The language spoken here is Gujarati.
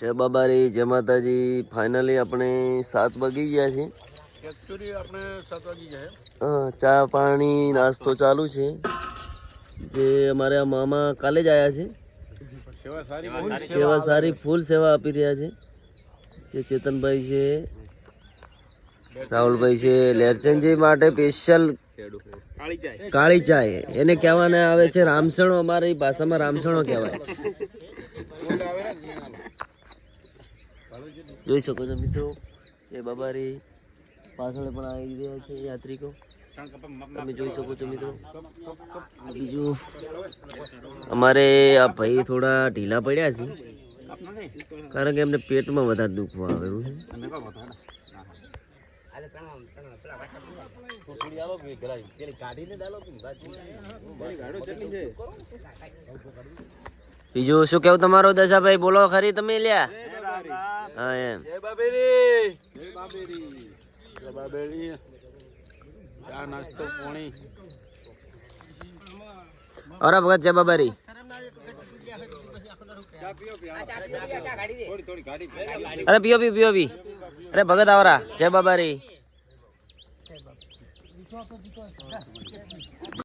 જય બાબારી જય માતાજી. ફાઇનલી આપણે સાત વાગી ગયા છે. ચા પાણી નાસ્તો ચાલુ છે. જે અમારા મામા કાલે જ આવ્યા છે. સેવા સારી ફૂલ સેવા આપી. રહ્યા છે. જે ચેતનભાઈ છે રાહુલભાઈ છે લેરચંદજી માટે સ્પેશિયલ કાળી કાળી ચાય. એને કહેવાને આવે છે રામસણો. અમારી ભાષામાં રામસણો કહેવાય. જોઈ શકો છો મિત્રો એ બાબારી પાછળ પણ આવી રહ્યા છે યાત્રિકો. તમે જોઈ શકો છો મિત્રો. બીજું અમારે આ ભાઈ થોડા ઢીલા પડ્યા છે. કારણ કે એમને પેટમાં વધારે દુખવા આવેલું છે. બીજું શું કેવું તમારો દશાભાઈ? બોલો ખરી તમે લ્યા. હા એમ. જય બાબેરી. જય બાબેરી. જય બાબેરી. ચા નાસ્તો પોણી. અરે ભગત જય બાબારી. થોડી થોડી ગાડી અરે પીઓ પી પીઓ પી. અરે ભગત આવરા. જય બાબારી.